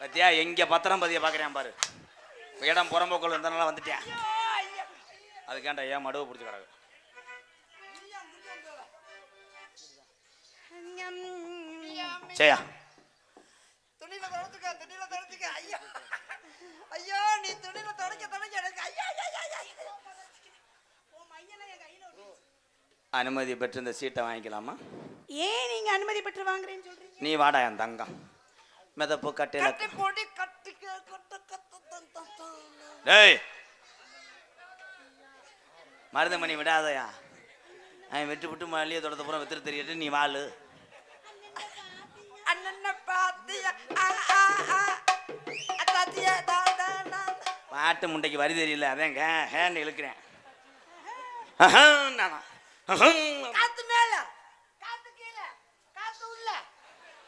பத்தியா? எங்க பத்திரம் பதிய பாக்குறேன் பாரு. இடம் புறம்போக்கள் இருந்தனால வந்துட்டேன். அதுக்காண்டா ஏன் மடுவை பிடிச்சி கிடக்கு? விட்டு. அனுமதி பெற்று இந்த சீட்டை வாங்கிக்கலாமா? ஏன் நீங்க அனுமதி பெற்று வாங்குறேன்னு சொல்றீங்க? நீ வாடா என் தங்கம். மிதப்பு கட்டையில கட்டி போடி கட்டிக்க கட்ட கத்த தன் தன் தான். டேய். மருதமணி விடாதயா. அவன் விட்டு விட்டு மல்லியை தொடத்த பூரா வித்துட்டு தெரியட்டு நீ வாழு. பாட்டு முண்டைக்கு வரி தெரியல அதான் ஹேண்ட் இழுக்கிறேன். நானா? அஹம். காத்து மேல காத்து கீழே காத்து உள்ள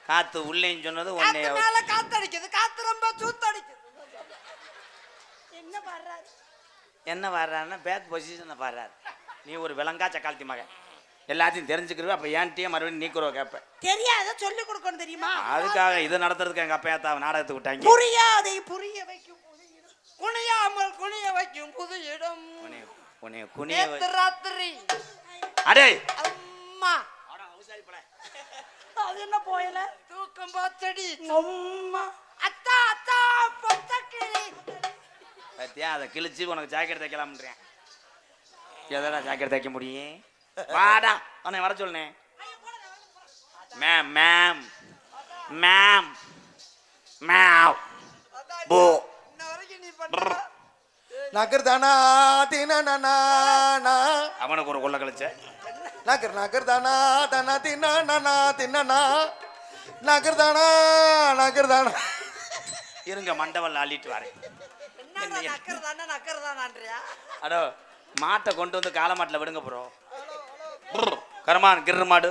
காத்து உள்ளேன்னு சொன்னது உன்னை மேல காத்து அடிக்குது காத்து ரொம்ப சூத்தடிக்குது. என்ன பாடுறாரு? என்ன வர்றான்னா பேக் பொசிஷனை பாடுறாரு. நீ ஒரு விலங்கா சக்காலத்தி மகன். எல்லாத்தையும் தெரிஞ்சுக்கிறவ அப்போ ஏன்ட்டியே மறுபடியும் நீக்குறோம் கேட்பேன் தெரியாத சொல்லி கொடுக்கணும் தெரியுமா? அதுக்காக இது நடத்துறதுக்கு எங்கள் அப்பா ஏத்தா நாடகத்துக்கு விட்டாங்க. புரியாதை புரிய வைக்கும் குனியாமல் குனிய வைக்கும் புது இடம் உன்னை குனிய ராத்திரி. அடே அம்மா அது என்ன போயல? தூக்கம் பார்த்தடி அம்மா அத்தா அத்தா பொத்தக்கிளி பத்தியா அதை கிழிச்சு உனக்கு ஜாக்கெட் தைக்கலாம்ன்றேன். எதடா ஜாக்கெட் தைக்க முடியும்? வாடா உன்னை வர சொல்லுனேன். மேம் மேம் மேம் மேவ் போ. நகர் தானா அவனுக்கு ஒரு கொள்ள கழிச்ச. நகர் நகர் தானா தானா தின்னா நானா தின்னா நகர் தானா நகர் தானா இருங்க மண்டவல் அள்ளிட்டு வரேன். அடோ மாட்டை கொண்டு வந்து காளை மாட்டில் விடுங்க ப்ரோ கருமான் கிரு மாடு.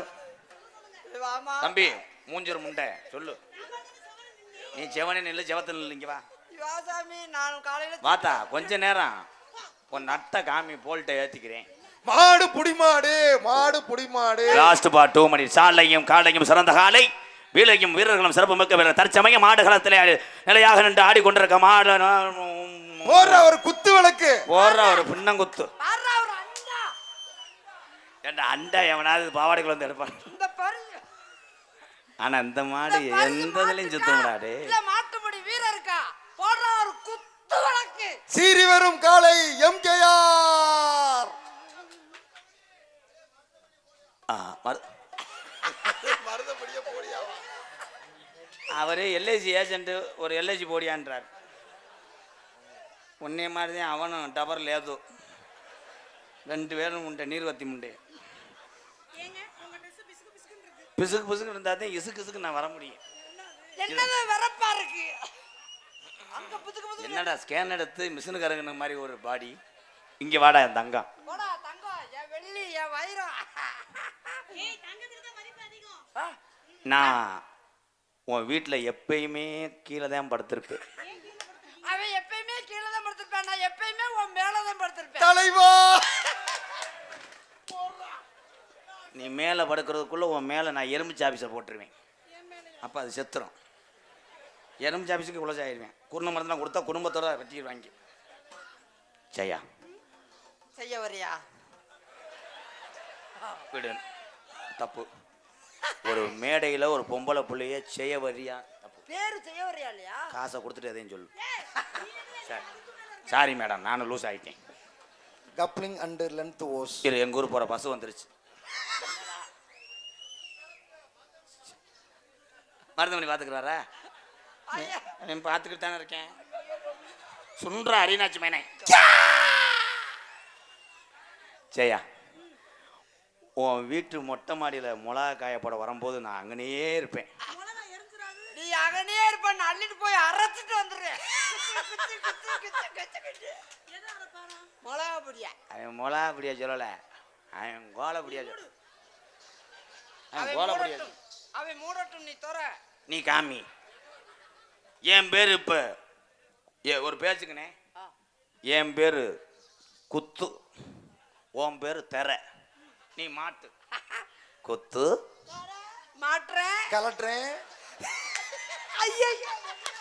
வாமா. தம்பி மூஞ்சூர் முண்டை சொல்லு. நீ செவனே நில்லு செவத்தில் நில்லு இங்க வா. வாசாமி நான் காலையில வாத்தா கொஞ்ச நேரம். உன் நட்ட காமி போல்ட்டை ஏத்திக்கிறேன். மாடு புடிமாடு மாடு புடிமாடு. லாஸ்ட் பா டூ மணி சாலையும் காலையும் சிறந்த காலை. வீலையும் வீரர்களும் சிறப்பு மிக்க வீரர் தற்சமயம் மாடுகளத்திலே நிலையாக நின்று ஆடிக்கொண்டிருக்க மாடு போடுற ஒரு குத்து விளக்கு. போடுற ஒரு பின்னங்குத்து. ஏண்டா அண்டா எவனாவது பாவாடைக்குள்ள வந்து எடுப்பான்? இந்த பாரு ஆனா இந்த மாடு எந்த இதுலயும்? சுத்தமுடாடு இல்ல மாட்டுப்படி வீரர் இருக்கா போடுற ஒரு குத்து வழக்கு சீறி வரும் காலை எம்கேஆர். அவரு எல்ஐசி ஏஜென்ட் ஒரு எல்ஐசி போடியான்றார். உன்னே மாதிரி தான் அவனும் டபர் லேது. ரெண்டு பேரும் உண்டை நீர்வத்தி முண்டை. பிசுக்கு பிசுக்கு இருந்தா தான் இசுக்கு இசுக்கு நான் வர முடியும். என்னடா ஸ்கேன் எடுத்து மிஷினு கறங்குன மாதிரி ஒரு பாடி இங்க வாடா என் தங்கம். தங்கம். என் வெள்ளி என் வைரம். ஆ, நான் உன் வீட்டில் எப்பயுமே கீழே தான் படுத்திருப்பேன் அவன் எப்பயுமே கீழே தான் படுத்திருப்பான். நான் எப்பயுமே உன் மேல தான் படுத்திருப்பேன். தலைவா! நீ மேலே படுக்கிறதுக்குள்ளே உன் மேலே நான் எறும்பு சாபிஸை போட்டுருவேன். அப்போ அது செத்துரும். எறும்பு சாபிஸுக்கு குலசை ஆயிடுவேன் குருண மருந்தெல்லாம் கொடுத்தா குடும்பத்தோட வெட்டிடுவாங்க செய்யா செய்ய வரியா விடு. தப்பு. ஒரு மேடையில் ஒரு பொம்பளை புள்ளைய செய்ய வரியா தப்பு. பேரு செய்ய வரியா இல்லையா? காசை கொடுத்துட்டு எதையும் சொல்லு. சரி. சாரி மேடம் நானும் லூஸ் ஆகிட்டேன் கப்ளிங் அண்ட் லென்த் ஓஸ் இரு எங்கள் ஊர் போகிற பஸ் வந்துருச்சு. மருதமணி பார்த்துக்கிறாரா நான் பார்த்துக்கிட்டு தானே இருக்கேன். சுன்ற அரிநாச்சி மேனே செய்யா உன் வீட்டு மொட்டை மாடியில் மிளகா காய போட வரும்போது நான் அங்கனையே இருப்பேன். நீ அகனே இருப்ப நான் அள்ளிட்டு போய் அரைச்சிட்டு வந்துடுறேன். மிளகா பொடியா. அவன் மிளகா பிடியா சொல்லலை. அவன் கோலை பிடியா சொல்ல அவன் கோலை பிடியா அவன் மூடட்டும் நீ தோற. நீ காமி. என் பேர் இப்போ ஏ ஒரு பேச்சுக்கண்ணே என் பேர் குத்து. உன் பேர் தெர. நீ மாட்டு. குத்து. மாட்டுறேன் கலட்டுறேன் ஐயா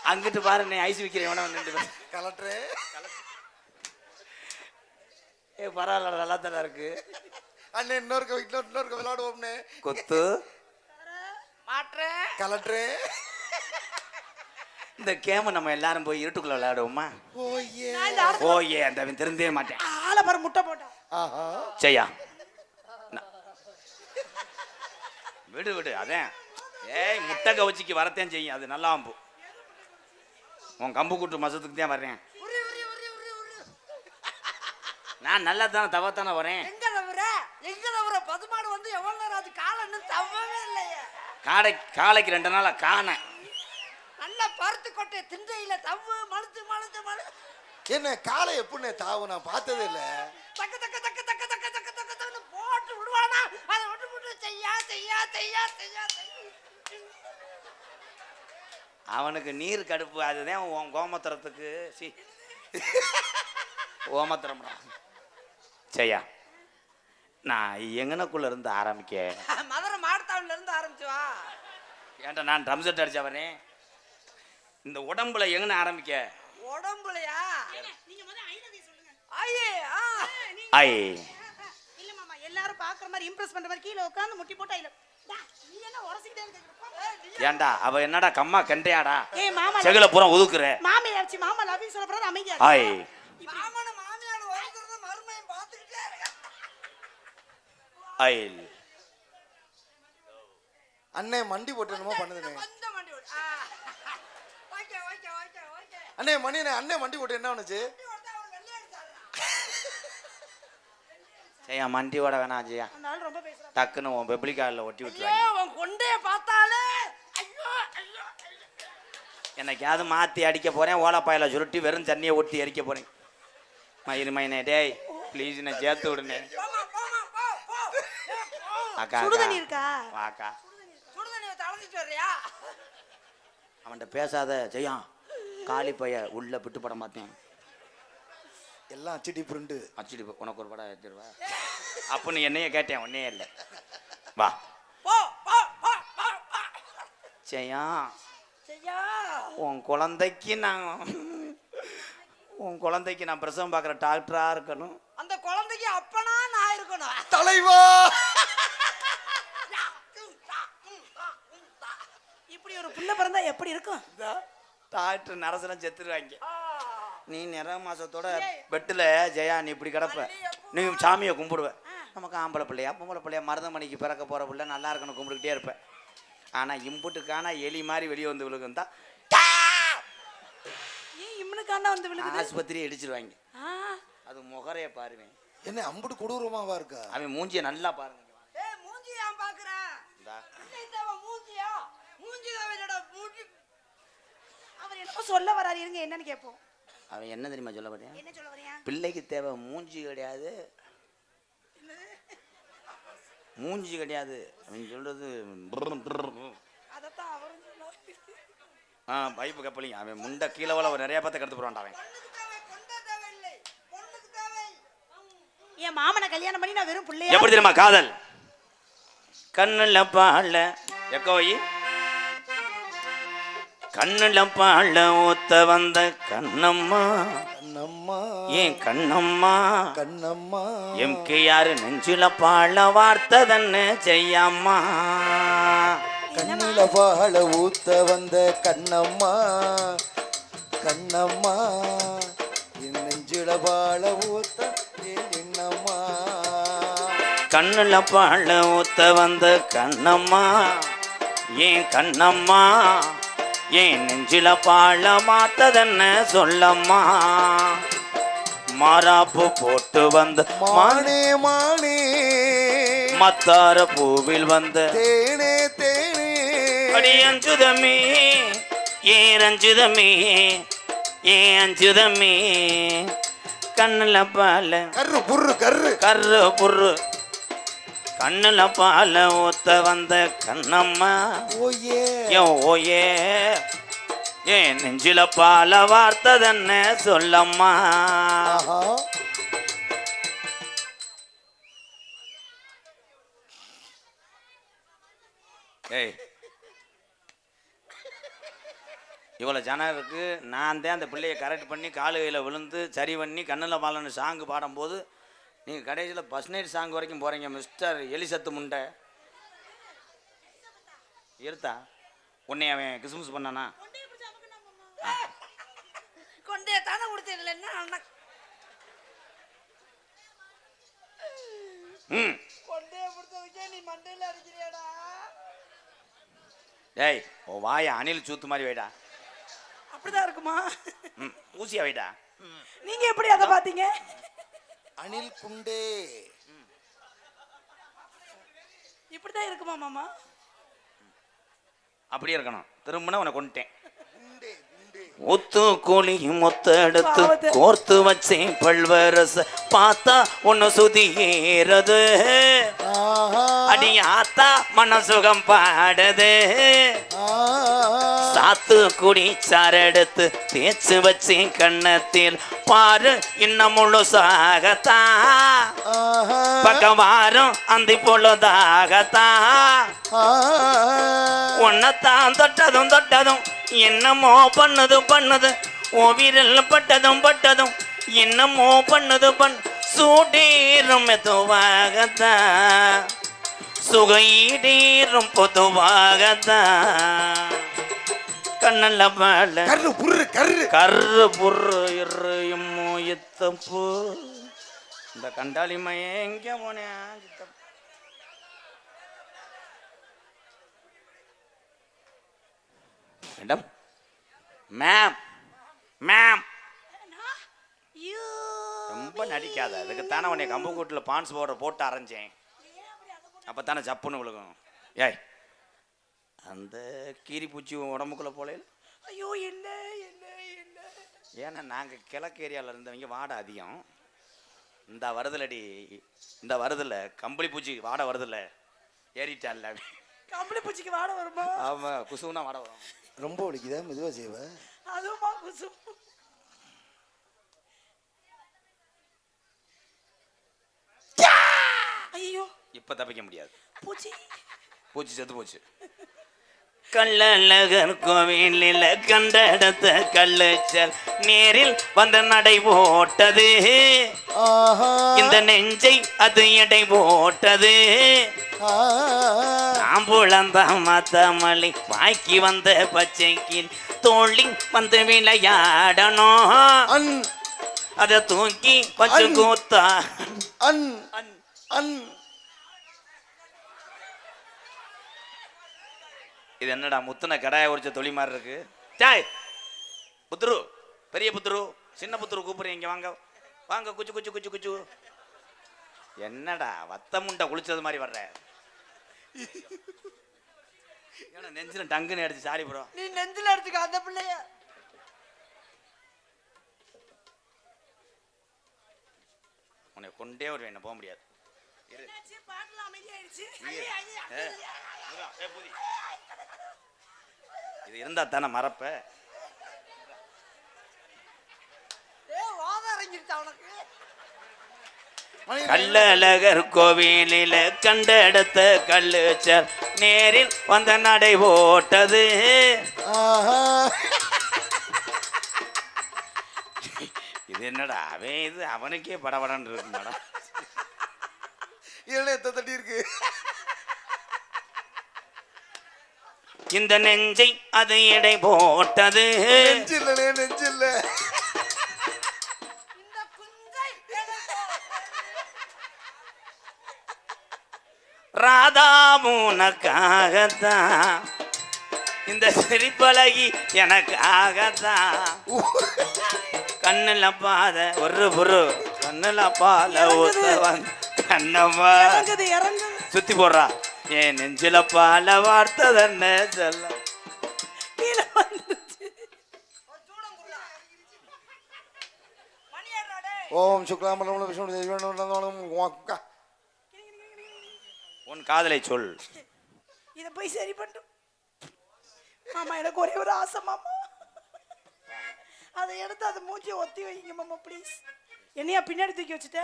அங்கிட்டு பாரு நீ ஐஸ் விற்கிறேன் வேணா வந்து கலெக்டரே ஏ பரவாயில்ல நல்லா தானே இருக்கு. அண்ணே இன்னொரு வீட்டில் இன்னொரு விளையாடுவோம்னே. கொத்து. மாட்டுறேன் கலெக்டரே இந்த கேம நம்ம எல்லாரும் போய் இருட்டுக்குள்ள விளையாடுவோமா? ஓயே நான் இந்த ஆடு- ஓ ஏ அந்த அவன் திருந்தே மாட்டேன். ஆளை பாரு முட்டை போட்டான். ஆஹா. செய்யா விடு விடு அதான் ஏய் முட்டை கவச்சிக்கு வரத்தேன் செய்யும். அது நல்லா அம்பு. உன் கம்பு கூட்டு மசத்துக்கு தான் வர்றேன். நான் நல்லா தானே வரேன் எங்க தவிர எங்க தவிர பதுமாடு வந்து எவ்வளவு நேரம் அது காலன்னு தவவே இல்லையே. காடை காலைக்கு ரெண்டு நாளா காண. நல்லா பருத்து கொட்டை திண்டையில தவ மழுத்து மழுத்து மழு என்ன காலை எப்படின்னு தாவு நான் பார்த்ததே இல்லை. தக்க தக்க தக்க தக்க தக்க தக்க தக்கன்னு போட்டு விடுவானா? அதை விட்டு செய்யா செய்யா செய்யா செய்யா அவனுக்கு நீர் கடுப்பு அதுதான் உன் கோமத்திரத்துக்கு சி. ஓமத்திரம்டா செய்யா. நான் எங்கனக்குள்ள இருந்து ஆரம்பிக்க? மதுரை மாடுத்தாவில இருந்து ஆரம்பிச்சு வா. ஏன்டா நான் ட்ரம் செட் அடிச்சா வரேன் இந்த உடம்புல எங்கன ஆரம்பிக்க? உடம்புலையா? ஐயே ஐ. மாமா எல்லாரும் பாக்குற மாதிரி இம்ப்ரெஸ் பண்ற மாதிரி கீழே உட்கார்ந்து முட்டி போட்டா இல்ல. நீ என்ன உரசிக்கிட்டே இருக்க ஏன்டா அவ என்னடா கம்மா கண்டையாடா? ஏய் மாமா செகுல பூரா ஒதுக்குற. மாமி ஆச்சு மாமா லவ் சொல்ல போறது அமைதியா ஐ இரு. மாமன மாமியார் வருகிறது மருமையும் பார்த்துக்கிட்டே இருக்க. ஐ அண்ணே மண்டி போட்டு என்னமோ ஓகே ஓகே ஓகே ஓகே. அண்ணே மணி அண்ணே மண்டி போட்டு என்ன பண்ணுச்சு செய்யா மண்டி ஓட வேணாம் அஜயா. டக்குன்னு உன் பெப்ளிக் ஆளில் ஒட்டி விட்டுருவாங்க கொண்டே பார்த்தாலே என்னைக்காவது மாற்றி அடிக்க போகிறேன் ஓலப்பாயில் சுருட்டி வெறும் தண்ணியை ஒட்டி அடிக்க போகிறேன் மயிறு மைனே டேய் ப்ளீஸ் நான் சேர்த்து விடுனே. அக்கா. இருக்கா? வாக்கா. அவன்கிட்ட பேசாத ஜெயா. காளி பைய உள்ள பிட்டு படம் பார்த்தேன். எல்லாம் அச்சடி பிரிண்டு. அச்சுடி உனக்கு ஒரு படம் எடுத்துருவா அப்போ நீ என்னைய கேட்டேன் ஒன்னே இல்லை. வா. ஐயா உன் குழந்தைக்கு நான் உன் குழந்தைக்கு நான் பிரசவம் பார்க்குற டாக்டராக இருக்கணும். அந்த குழந்தைக்கு அப்பனா நான் இருக்கணும். தலைவா! இப்படி ஒரு புள்ள பிறந்தா எப்படி இருக்கும்? டாக்டர் நரசனம் செத்துருவாங்க. நீ நிற மாசத்தோட பெட்டில் ஜெயா நீ இப்படி கிடப்ப. நீ சாமியை கும்பிடுவ. நமக்கு ஆம்பளை பிள்ளையா பொம்பளை பிள்ளையா மருதமணிக்கு பிறக்க போகிற பிள்ளை நல்லா இருக்கணும் கும்பிட்டுக்கிட்டே இருப்பேன் ஆனால் இம்புட்டுக்கான எலி மாதிரி வெளியே வந்து விழுகும் தான் இம்மனுக்காண்டா வந்து விழுகுது? ஆஸ்பத்திரியை இடிச்சிருவாங்க. ஆ, அது முகரைய பாருவேன். என்ன அம்புட்டு கொடூரமாவா இருக்கா? அவன் மூஞ்சியை நல்லா பாருங்க. ஏய் மூஞ்சி ஏன் இந்தா. மூஞ்சியா? மூஞ்சி அவர் என்னமோ சொல்ல வராரு இருங்க என்னன்னு கேட்போம் அவன் என்ன தெரியுமா சொல்ல போறேன்? பிள்ளைக்கு தேவை மூஞ்சி கிடையாது. மூஞ்சி கிடையாது. அவன் சொல்றது ஆ பைப்பு கப்பலிங்க அவன் முண்டை கீழே வள நிறைய பார்த்து கடத்து போறான்டா அவன் என் மாமனை கல்யாணம் பண்ணி நான் வெறும் பிள்ளையா எப்படி தெரியுமா காதல் கண்ணுல பால எக்கோயி கண்ணுல பால ஊத்த வந்த கண்ணம்மா. கண்ணம்மா. ஏன் கண்ணம்மா? கண்ணம்மா. எம்கே யாரு நெஞ்சுல பால வார்த்ததன்னு செய்யாமா கண்ணில வாழ ஊத்த வந்த கண்ணம்மா. கண்ணம்மா என் நெஞ்சில வாழ ஊத்த எண்ணம்மா கண்ணுல பால ஊத்த வந்த கண்ணம்மா. ஏன் கண்ணம்மா? ஏன் நெஞ்சில பால மாத்ததன்னு சொல்லம்மா? மாறாப்பு போட்டு வந்த மானே மானே. மத்தார பூவில் வந்த தேனே தேனே. அடி அஞ்சுதமே ஏன் அஞ்சுதமே ஏன் அஞ்சுதமே. கண்ணுல பால கர்ரு புர்ரு கர்ரு கர்ரு புர்ரு கண்ணுல பால ஊத்த வந்த கண்ணம்மா. ஓயே. ஓயே. ஏன் நெஞ்சில பால வார்த்ததன்ன சொல்லம்மா. ஏய். இவ்வளோ ஜனம் இருக்கு நான் தான் அந்த பிள்ளையை கரெக்ட் பண்ணி காலு கையில் விழுந்து சரி பண்ணி கண்ணில் பாலன்னு சாங்கு பாடும்போது நீங்கள் கடைசியில் பஸ் நைட் சாங் வரைக்கும் போகிறீங்க மிஸ்டர் எலிசத்து முண்டை. இருத்தா உன்னை அவன் கிறிஸ்மஸ் பண்ணானா? கொண்டே தானே கொடுத்தேன் ம். டேய் ஓ வாயை அணில் சூத்து மாதிரி வைடா. அப்படிதான் இருக்குமா? ஊசியா வைடா. நீங்க எப்படி அதை பாத்தீங்க அணில் குண்டே. இப்படிதான் இருக்குமா மாமா? அப்படியே இருக்கணும். திரும்பினா உன்னை கொண்டுட்டேன் குண்டே குண்டே. ஒத்து கோழி மொத்த எடுத்து பாவத்தை. கோர்த்து வச்சேன் பல்வரச. பார்த்தா ஒன்னு சுதி ஏறது. அடி ஆத்தா மனசுகம் பாடுது. ஆஹா சாத்து குடி சாரெடுத்து தேய்ச்சு வச்சேன் கண்ணத்தில் பாரு இன்னும் முழுசாகத்தா. பக்கம் வாரம் அந்தி பொழுதாகத்தா. உன்னைத்தான் தொட்டதும் தொட்டதும் என்னமோ பண்ணது பண்ணது. ஓ விரல் பட்டதும் பட்டதும் என்னமோ பண்ணது பண் சூடீரும் மெதுவாகத்தான் சுகையீடீரும் பொதுவாகத்தான் கண்ணல்ல பால கர்ரு புர்ரு கர்ரு கர்ரு புர்ரு இரு இம்மு இத்தப்பு இந்த கண்டாளி மையம் எங்க சித்தப்பு? மேடம் மேம் மேம் ரொம்ப நடிக்காத. அதுக்குத்தானே உன்னை கம்பு கூட்டில் பான்ஸ் பவுடர் போட்டு அரைஞ்சேன். அப்போ தானே சப்புன்னு விழுகும். ஏய் அந்த கீரி பூச்சி உடம்புக்குள்ளே போலையில்? ஐயோ என்ன என்ன என்ன? ஏன்னா நாங்கள் கிழக்கு ஏரியாவில் இருந்தவங்க வாடை அதிகம். இந்த வருதலடி இந்த வருதில்ல கம்பளி பூச்சி வாடை வருதில்ல ஏறிட்டான்ல. கம்பளி பூச்சிக்கு வாட வருமா? ஆமாம் குசுனா வாடை வரும். ரொம்ப வலிக்குதா மெதுவா செய்வ? அதுவுமா குசு. ஐயோ இப்போ தப்பிக்க முடியாது. பூச்சி. பூச்சி செத்து போச்சு. கள்ளழகர் கோவிலில் கண்ட இடத்த கள்ளுச்சல் நேரில் வந்த நடை போட்டது. இந்த நெஞ்சை அது எடை போட்டது. ஆம்புளந்த மத்தமல்லி வாய்க்கு வந்த பச்சைக்கு தோழி வந்து விளையாடணும். அன். அதை தூக்கி அன். கூத்தா. அன். அன். இது என்னடா முத்துன கடாய உரிச்ச தொழி மாதிரி இருக்கு. சாய் புத்துரு பெரிய புத்துரு சின்ன புத்துரு கூப்பிடுறீங்க இங்க வாங்க. வாங்க குச்சு குச்சு குச்சு குச்சு. என்னடா வத்த முண்டை குளிச்சது மாதிரி வர்ற. ஏன்னா நெஞ்சில டங்குன்னு அடிச்சு சாரி ப்ரோ நீ நெஞ்சில் அடிச்சுக்க அந்த பிள்ளைய. உன்னை கொண்டே வருவேன் என்ன போக முடியாது. இரு. பாட்டுல அமைதியாயிடுச்சு இரு. ஏ, இருடா, ஏ, பூதி. இது இருந்தா தானே மறப்ப? கள்ளழகர் கோவிலில் கண்ட இடத்த கல்லுச்சல் நேரில் வந்த நடை போட்டது. ஆஹா. இது என்னடா அவன் இது அவனுக்கே படபடன்னு இருக்கு மேடம் என்ன எத்த தட்டி இருக்கு? இந்த நெஞ்சை அது எடை போட்டது. நெஞ்சு இல்லனே நெஞ்சு இல்ல இந்த குஞ்சை எனக்கு ராதா உனக்காகத்தான் இந்த சிரிப்பழகி எனக்காகத்தான் கண்ணுல பாத ஒரு புரு கண்ணுல பால கண்ணம்மா. சுத்தி போடுறா. என் நெஞ்சில பால வார்த்தை தானே சொல்ல? கீழே வந்துருச்சு ஒரு சூடம் குடுடா. மணி ஏறுடா டேய். ஓம் சுக்லாம்பரம் விஷ்ணு தேவனும் உன் காதலை சொல். இதை போய் சரி பண்ணிட்டோம் மாமா எனக்கு ஒரே ஒரு ஆசை மாமா. அதை எடுத்து அதை மூஞ்சியை ஒத்தி வைங்க மாமா ப்ளீஸ் என்னையா பின்னாடி தூக்கி வச்சுட்ட?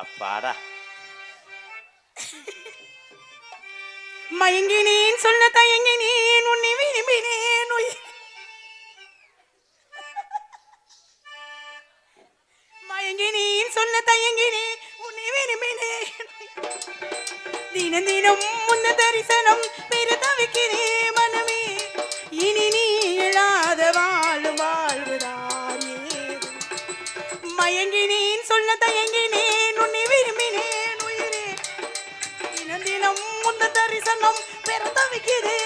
அப்பாடா. மயங்கினேன் சொல்ல தயங்கினேன் உன்னை விரும்பினேன். உயிர் மயங்கினேன் சொல்ல தயங்கினேன் உன்னை விரும்பினேன். தினம் தினம் முன்ன தரிசனம் பெரு தவிக்கிறே மனமே. இனி நீ இழாத வாழும் வாழ்வுதான் மயங்கினேன் சொல்ல தயங்கினேன் முன்ன தரிசனம் பெற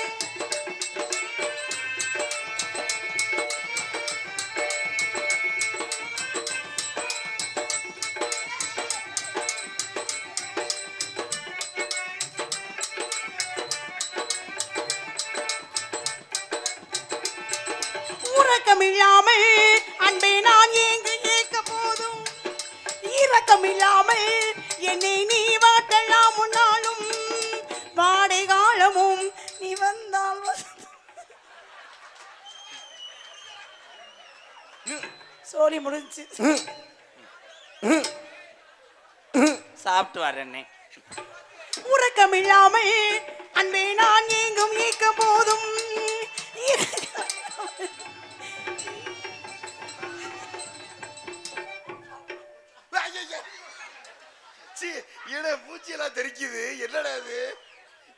சோலி முடிஞ்சு சாப்பிட்டு வரேன்னே உறக்கமில்லாமல் அன்பே நான் ஏங்கும் ஏக்க போதும். என்னடா பூச்சியெல்லாம் தெரிக்குது. என்னடா இது?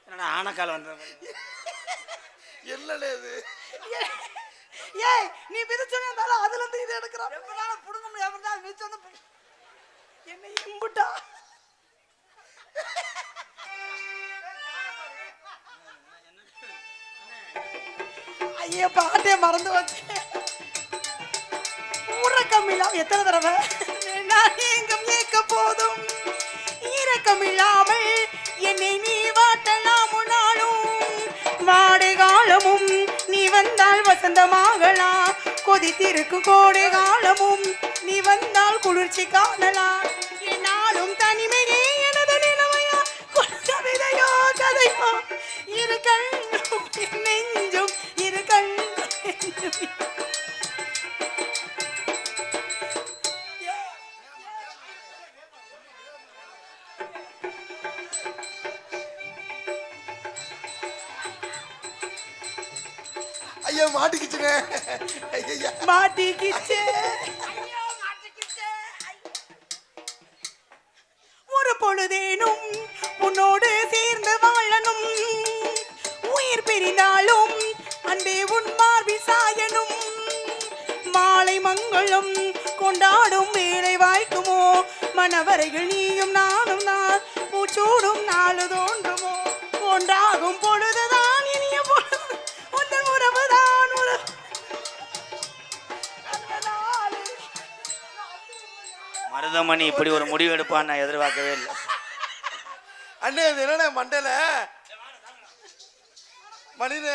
என்னடா ஆனக்கால் வந்தது? என்னடா இது? ஏய் நீ பிரிச்சோன்னு இருந்தாலும் அதுல இருந்து இது எடுக்கிறான். ரொம்ப நாள் புடுங்க முடியாம இருந்தா பு- என்ன இம்புட்டா? ஐயா பாட்டே மறந்து வச்சு உறக்கமில்லாம் எத்தனை தடவை? நான் எங்கும் ஏக்க போதும். ஈரக்கமில்லாமல் என்னை நீ வாட்டலாம் வசந்தமாகலாம் கொதித்திருக்கும் கோடை காலமும் நீ வந்தால் குளிர்ச்சி காணலாம் என்னாலும் தனிமையே எனது நிலைமையா கவிதையோ கதையோ இரு கண்ணும் மங்களம் கொண்டாடும் வேலை வாய்க்குமோ? மனவரைகள் நீயும் நானும் நான் பூச்சூடும் நாளு தோன்றுமோ? ஒன்றாகும் பொழுதுதான் இனிய பொழுது உந்தன் உறவுதான் உறவு மருதமணி இப்படி ஒரு முடிவு எடுப்பான்னு நான் எதிர்பார்க்கவே இல்லை. அண்ணே இது என்னண்ணே மண்டையில மனித.